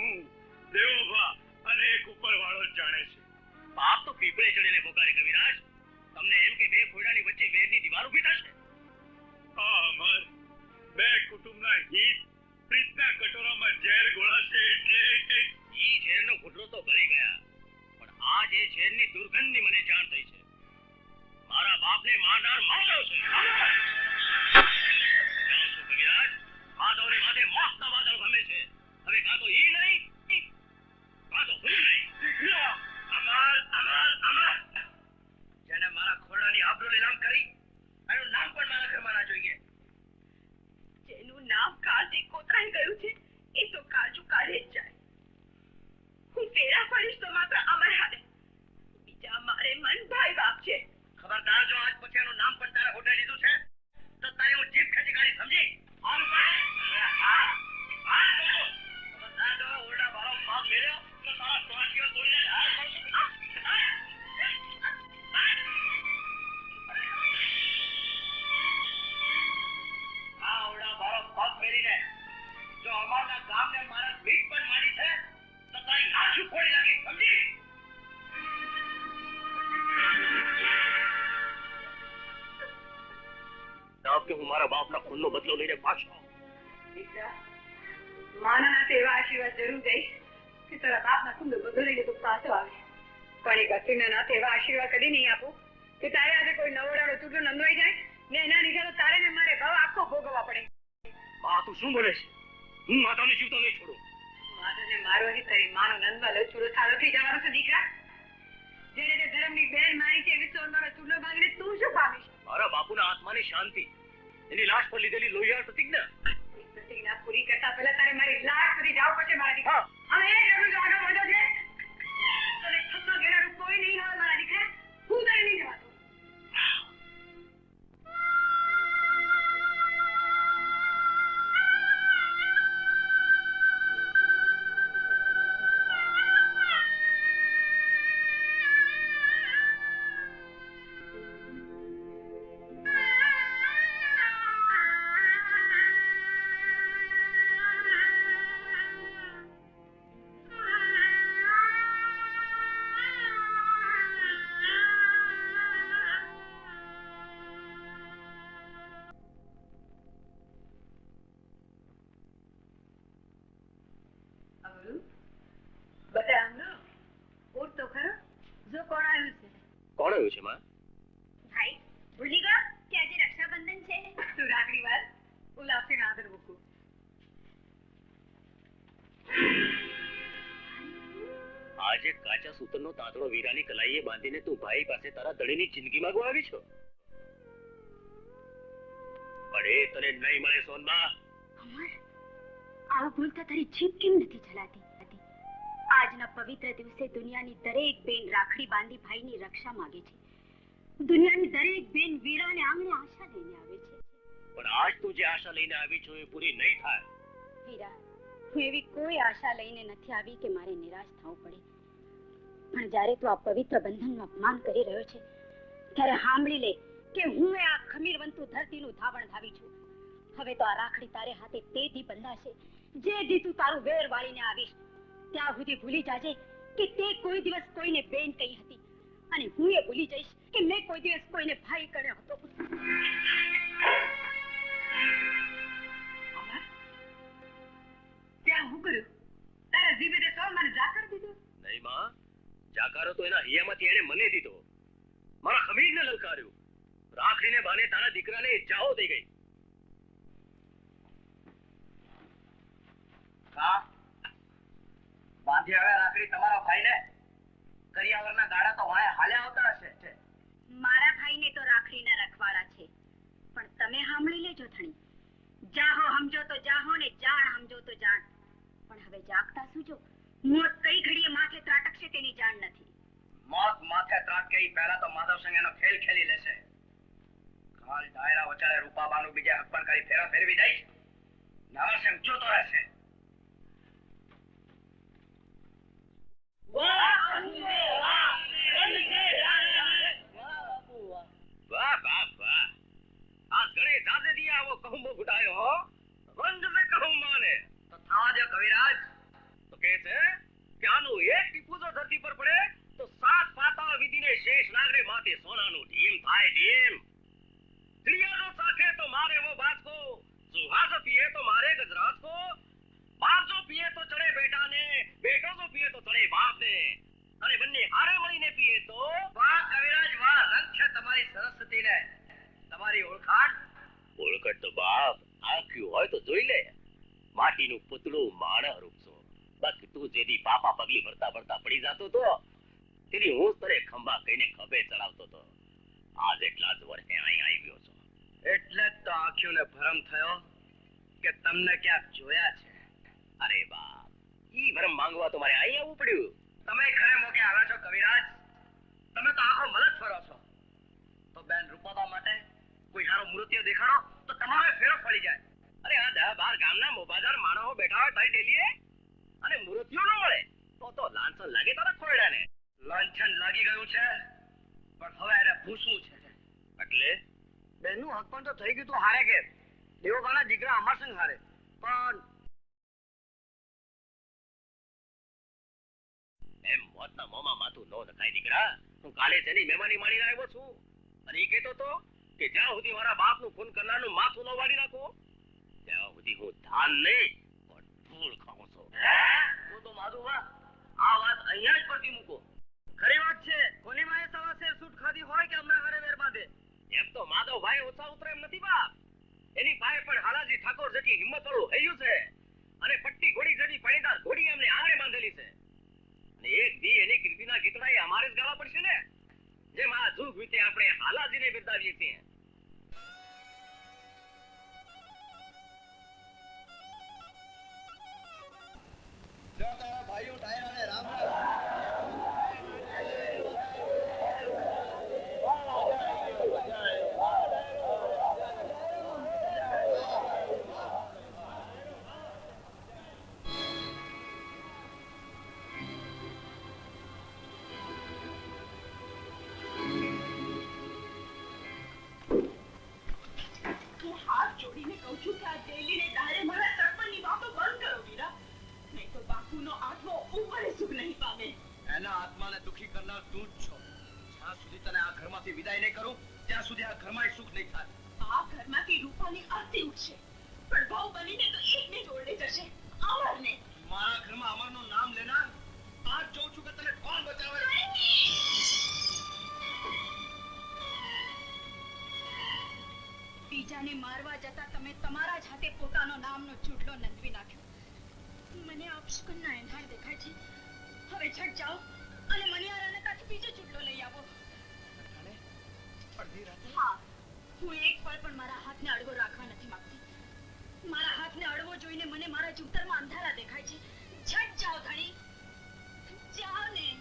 હું દેવોભા અને એક ઉપરવાળો જાણે છે. બાપ તો પીપળે ચડીને પોકારે કવિરાજ. તમને એમ કે બે ખોડાની વચ્ચે વેરની દીવાલ ઊભી થશે? હા અમર. બે કુટુંબના હિત પ્રીતના કટોરામાં ઝેર ગોળાશે એટલે ઈ ઝેરનો ઘૂંટડો તો ભરી ગયા. પણ આ જે ઝેરની દુર્ગંધની મને જાણ થઈ છે. મારા બાપને મારનાર માધવ છે. જાઉં છું કવિરાજ. માધવને માથે મોતના વાદળ ભમે છે. કાં હું નહીં. અમર તો માત્ર અમર બીજા મારે મન ભાઈ બાપ છે. ખબરદાર જો આજ પછી એનું નામ પણ તારા હોટે લીધું છે, તો તારી હું જીભ ખેંચી સમજી? આમ હા કે હું મારા બાપના ખૂનનો બદલો લઈને પાછો માના તેવા આશીર્વાદ જરૂર દઈશ. કે તારા બાપના કુંડો બધો લઈને તું પાછો આવે. પણ એક અસીના નાતે એવા આશીર્વાદ કદી નહીં આપું કે તારે આજે કોઈ નવડાનો ચૂંટો નંદવાઈ જાય ને એના લીધે તો તારે ને મારે ભાવ આખો ભોગવવા પડે. બા તું શું બોલે છે? હું માતાને જીવતો નહીં છોડું. માધવને મારવાથી તારી માનો નંદવા લચુડો સારો થઈ જવાનો છે દીકરા. જેને તે ધર્મની બેન મારી છે વિશ્વ મારો ચૂડો ભાંગીને તું શું પામીશ? મારા બાપુના આત્માની શાંતિ એની લાશ પર લીધેલી લોહિયાળ પ્રતિજ્ઞા. એ પૂરી કરતા પહેલા તારે મારી લાશ સુધી જાવ પડશે મારા દીકરા હવે એક રમૂજ આગળ વધો છે. તને ખમ્મા ઘેરાનું કોઈ નહીં હોય. કોણ આવ્યું છે માં? ભાઈ ભૂલી ગયો કે આજે રક્ષાબંધન છે? તું રાખડી વાર હું લાવશે આદર મૂકું. આજે કાચા સૂતરનો તાંતડો વીરાની કલાઈએ બાંધીને તું ભાઈ પાસે તારા દળીની જિંદગી માંગવા આવી છો? પણ એ તને નહીં મળે સોનબા અમર આવું ભૂલતા તારી જીભ કેમ નથી ચલાતી? આજના પવિત્ર દિવસે દુનિયાની દરેક બેન રાખડી બાંધી ભાઈની રક્ષા માંગે છે. દુનિયાની દરેક બેન વીરાને આંગણે આશા લઈને આવે છે. પણ આજ તું જે આશા લઈને આવી છો એ પૂરી નહીં થાય. વીરા હું એવી કોઈ આશા લઈને નથી આવી કે મારે નિરાશ થવું પડે. પણ જ્યારે તું આ પવિત્ર બંધનનું અપમાન કરી રહ્યો છે ત્યારે સાંભળી લે કે હું એ આ ખમીરવંતુ ધરતીનું ધાવણ ધાવી છું. હવે તો આ રાખડી તારે હાથે તે દી બંધાશે. જે દી તું તારું વેર વાળીને આવીશ ત્યાં સુધી ભૂલી જાજે કે તે કોઈ દિવસ કોઈને બેન કહી હતી. અને હું એ ભૂલી જઈશ કે મેં કોઈ દિવસ કોઈને ભાઈ કર્યો હતો. ત્યાં હું કર્યું? તારા જીભે તે સૌ મને જા દીધો? નહીં માં, જાકારો તો એના હૈયામાંથી એને મને દીધો. મારા ખમીરને લલકાર્યું. રાખડીને બાને તારા દીકરાને જાઓ થઈ ગઈ કા બાંધી હવે રાખડી તમારા ભાઈને કરિયાવરના ગાડા તો વાય હાલ્યા આવતા હશે. મારા ભાઈને તો રાખડીના રખવાડા છે. પણ તમે સાંભળી લેજો ધણી. જાહો સમજો તો જાહો ને જાણ સમજો તો જાણ. પણ હવે જાગતા સુજો. મોત કઈ ઘડીએ માથે ત્રાટકશે તેની જાણ નથી. મોત માથે ત્રાટકે ઈ પહેલા તો માધવ સંગ એનો ખેલ ખેલી લેશે. કાલ ડાયરા વચાળે રૂપાબાનું બીજા હક પણ કરી ફેરા ફેરવી દઈશ. નવા સંગ જોતો રહેશે. વાહ વાહ વાહ આ ઘણે દાદે દિયા આવો કહુંબો જો પીએ ને અને બંને હારે મળીને પીએ તો વાહ કવિરાજ વાહ રંગ છે તમારી સરસ્વતીને. તમારી ઓળખાણ? ઓળખાણ તો બાપ. આંખ્યું હોય તો જોઈ લે. માટીનું પુતળું માણસ રૂપસો બાકી તું જેથી પાપા પગલી ભરતા ભરતા પડી જતો તો તેની હું તને ખંભા કહીને ખભે ચડાવતો તો. આજ એટલા જ વર્ષે અહીં આવ્યો છો. એટલે જ તો આંખીઓને ભરમ થયો કે તમને ક્યાંક જોયા છે. અરે બાપ ઈ ભરમ માંગવા તો મારે અહીં આવવું પડ્યું. તમે ખરે મોકે આવ્યા છો કવિરાજ? તમે તો આખો મલત ફરો છો. તો બેન રૂપાબા માટે કોઈ સારો મૃત્યુ દેખાડો તો તમારે ફેરો ફળી જાય. અરે આ દહ બાર ગામના મોબાદાર માણસો બેઠા હોય તારી ડેલીએ? અને મૃત્યુ ન મળે તો તો લાંછન લાગે તારા ખોરડાને. લાંછન લાગી ગયું છે પણ હવે એને ભૂસવું છે. એટલે? બેનનું હક પણ તો થઈ ગયું તું હારે કે દેવોબાના દીકરા અમાર સંગ હારે. પણ એમ મોતના મોમાં માથું નો નખાય દીકરા. હું કાલે તેની મહેમાની માણીને આવ્યો છું. અને એ કહેતો તો કે જ્યાં સુધી મારા બાપનું ખૂન કરનારનું માથું ન વાળી નાખો, ત્યાં સુધી હું ધાન નહીં, પણ ધૂળ ખાઉં છું. તો તો માધુબા આ વાત અહીંયા જ પડતી મૂકો. ખરી વાત છે, કોની માએ સવા શેર સૂટ ખાધી હોય કે હમણાં ઘરે વેર બાંધે? એમ તો માધવભાઈ ઓછા ઉતરે એમ નથી બાપ. એની પાસે પણ હાલાજી ઠાકોર જેટલી હિંમત વાળું હૈયું છે. અને પટ્ટી ઘોડી જેવી પણીદાર ઘોડી એમને આંગણે બાંધેલી છે. એક એની કીર્તિના ગીતડા એ અમારે જ ગાવા પડશે ને? જેમ આ જુગ વિશે આપણે હાલાજીને બિરદાવીએ છીએ. સુધી આ ઘરમાં સુખ નહીં થાય. આ ઘરમાંથી રૂપાની આરતી ઉઠશે. પણ બહુ બનીને તો એકને જોડે જશે. અમરને. મારા ઘરમાં અમરનું નામ લેનાર આજ જોઉં છું કે તને કોણ બચાવે? બીજાને મારવા જતા તમે તમારા જ હાથે પોતાનો નામનો ચૂંટલો નંદવી નાખ્યો. મને અપશુકનના એંધાણ દેખાય છે. હવે છટ જાઓ અને મણિયારાના કાંઠે બીજો ચૂંટલો લઈ આવો. હું એક પળ પણ મારા હાથને અડવો રાખવા નથી માંગતી. મારા હાથને અડવો જોઈને મને મારા જૂતરમાં અંધારા દેખાય છે. છટ જાઓ ધણી. જાઓ ને.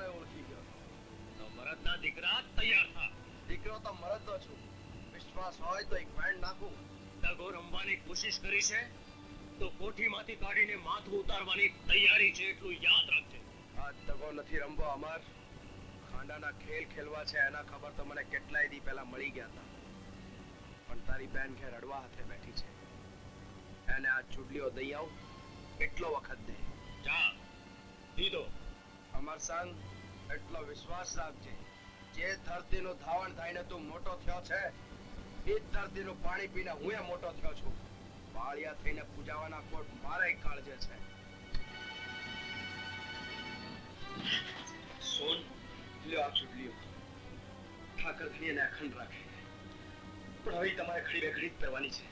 તો ઓળખી ગયો. તો મરદના દીકરા તૈયાર થા. દીકરો તો મરદનો છું. વિશ્વાસ હોય તો એક બેન્ડ નાખું. દગો રમવાની કોશિશ કરી છે તો કોઠીમાંથી કાઢીને માથું ઉતારવાની તૈયારી છે એટલું યાદ રાખજે. આ દગો નથી રમવો અમર. ખાંડાના ખેલ ખેલવા છે એના ખબર તો મને કેટલાય દી પહેલા મળી ગયા હતા પણ તારી બેન ઘેર રડવા હાથે બેઠી છે. એને આ ચૂડલીઓ દઈ આવ વખત દે. જા દીધો. અમર સંગ એટલો વિશ્વાસ રાખજે. જે ધરતીનું ધાવણ થઈને તું મોટો થયો છે, એ જ ધરતીનું પાણી પીને હું એ મોટો થયો છું. પાળિયા થઈને પૂજાવાના કોટ મારે કાળજે છે. સોન, લ્યો આ ચૂંટલીઓ ઠાકર ધણીને અખંડ રાખે. પણ હવે તમારે ખડી બેખડી જ કરવાની છે.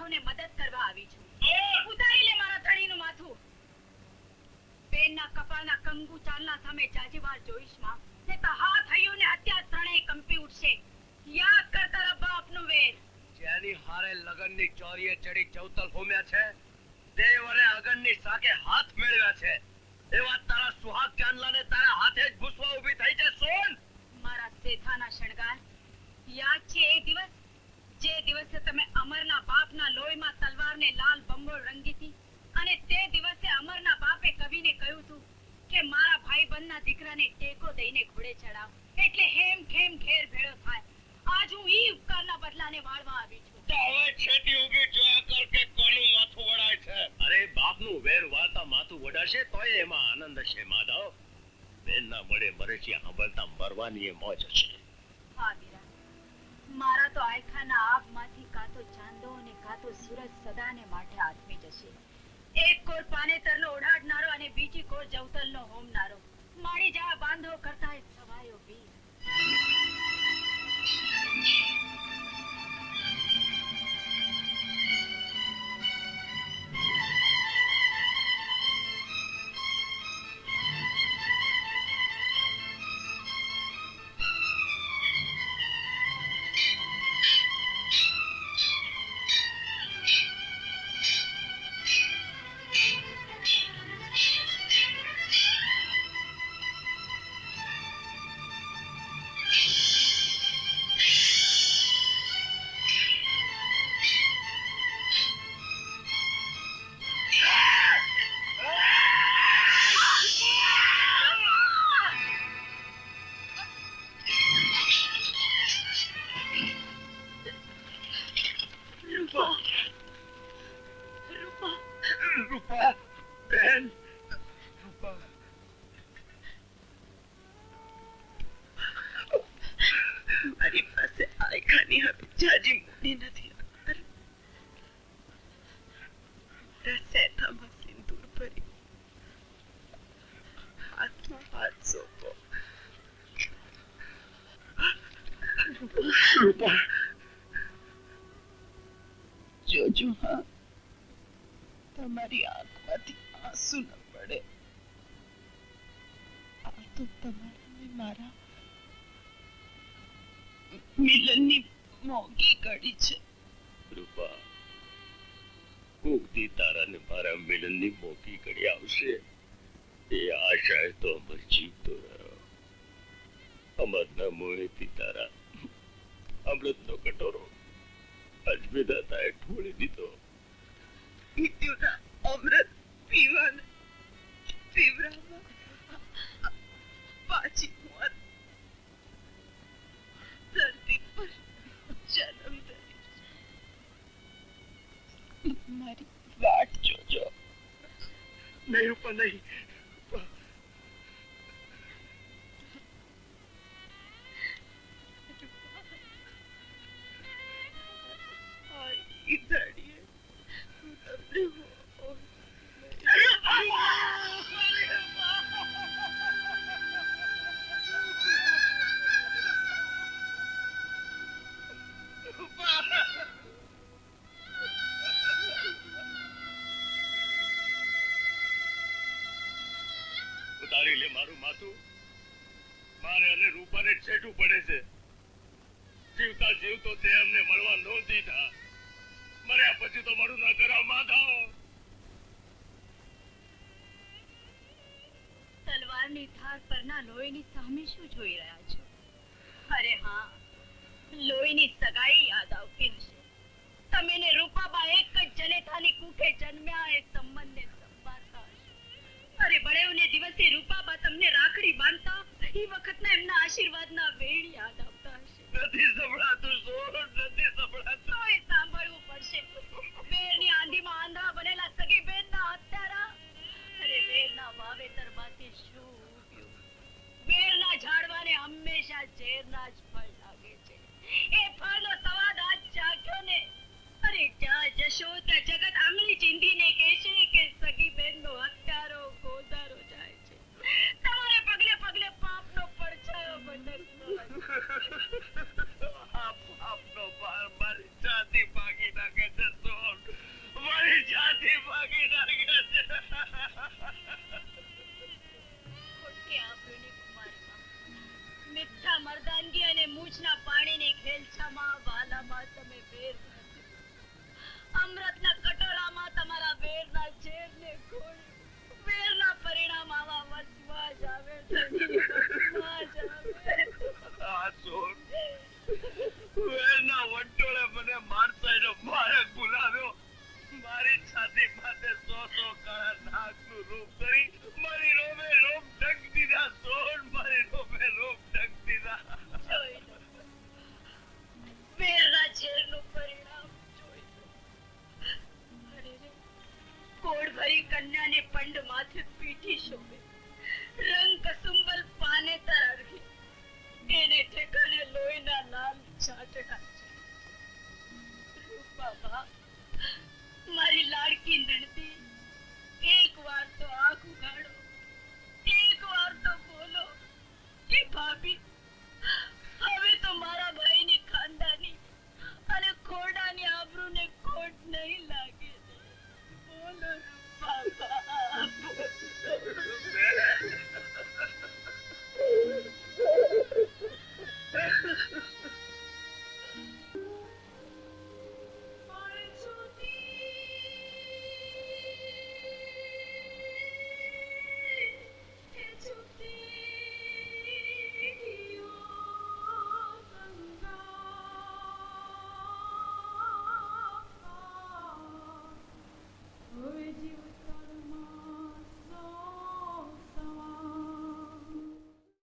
માધવને મદદ કરવા આવી છું. ઉતારી લે મારા ધણીનું માથું. બેનના કપાળના કંગુ ચાલના સામે જાજીવાર જોઈશમાં. ને તો હા થયું ને અત્યાર ત્રણેય કંપી ઉઠશે. યાદ કરતા તારા બાપનું વેર. જેની હારે લગનની ચોરીએ ચડી ચૌતલ હોમ્યા છે દેવ અને અગનની સાકે હાથ મેળવ્યા છે. એવા તારા સુહાગ ચાંદલાને તારા હાથે જ ભૂસવા ઊભી થઈ છે સોન. મારા શેઠાના શણગાર. યાદ છે એ દિવસ જે દિવસે તમે અમરના બાપના લોહીમાં તલવારને લાલ બંબોળ રંગી હતી અને તે દિવસે અમરના બાપે કવિને કહ્યું હતું કે મારા ભાઈબંધના દીકરાને ટેકો દઈને ઘોડે ચડાવ. એટલે હેમ ખેમ ઘેર ભેળો થાય. આજ હું ઈ ઉપકારના બદલાને વાળવા આવી છું. તો હવે છેટી ઊભી જોયા કર કે કોનું માથું વડાય છે? અરે બાપનું વેર વાળતા માથું વડાશે તોય એમાં આનંદ છે માધવ. બેનના મળે મરેચી સાંભળતા મરવાની એ મોજ છે હા મારા તો આયખાના આગમાંથી કાતો ચાંદો અને કાતો સુરજ સદાને માટે આથમી જશે. એક કોર પાનેતરનો ઓઢાડનારો અને બીજી કોર જવતલનો હોમનારો. મારી જા બાંધો કરતા સવાયો વીર. મિલનની મોંઘી કડી છે. રૂપા કોકથી તારા ને મારા મિલનની મોટી ઘડી આવશે. એ આશાએ તો અમર જીવતો રહ્યો અમરના મોહેથી તારા. અમૃતનો કટોરો. અજમેદાતાએ ઠોળી દીધો. મૃત્યુના અમૃત પીવાના પીવરામાં પાછી મારી. વાટ જોજો નહીં રૂપા નહીં. માથું મારે અને રૂપાને છેટું પડે છે. જીવતા જીવતો તે અમને મળવા ન દીધા. મર્યા પછી તો મારું ના કરાવ માધા તલવારની ધાર પરના લોહીની સામે શું જોઈ રહ્યા છો? અરે હા, લોહીની સગાઈ યાદ આવતી હશે. તમે ને રૂપાબા એક જ જનેથાની કુખે જન્મ્યા એ સંબંધને અરે બળેવને દિવસે રૂપાબા તમને રાખડી બાંધતા એ વખતના એમના આશીર્વાદના વેણ યાદ આવતા હશે. નથી સંભળાતું સોર નથી સંભળાતું. તોય સાંભળવું પડશે. વેરની આંધીમાં આંધળા બનેલા સગી બેનના હત્યારા. અરે વેરના વાવેતરમાંથી શું? વેરના ઝાડવાને હંમેશા ઝેરના જ ફળ લાગે છે. એ ફળનો સ્વાદ આજ ચાખ્યો ને. અરે જ્યાં જશો? ત્યાં જગત આંગળી ચીંધીને કહેશે કે સગી બેનનો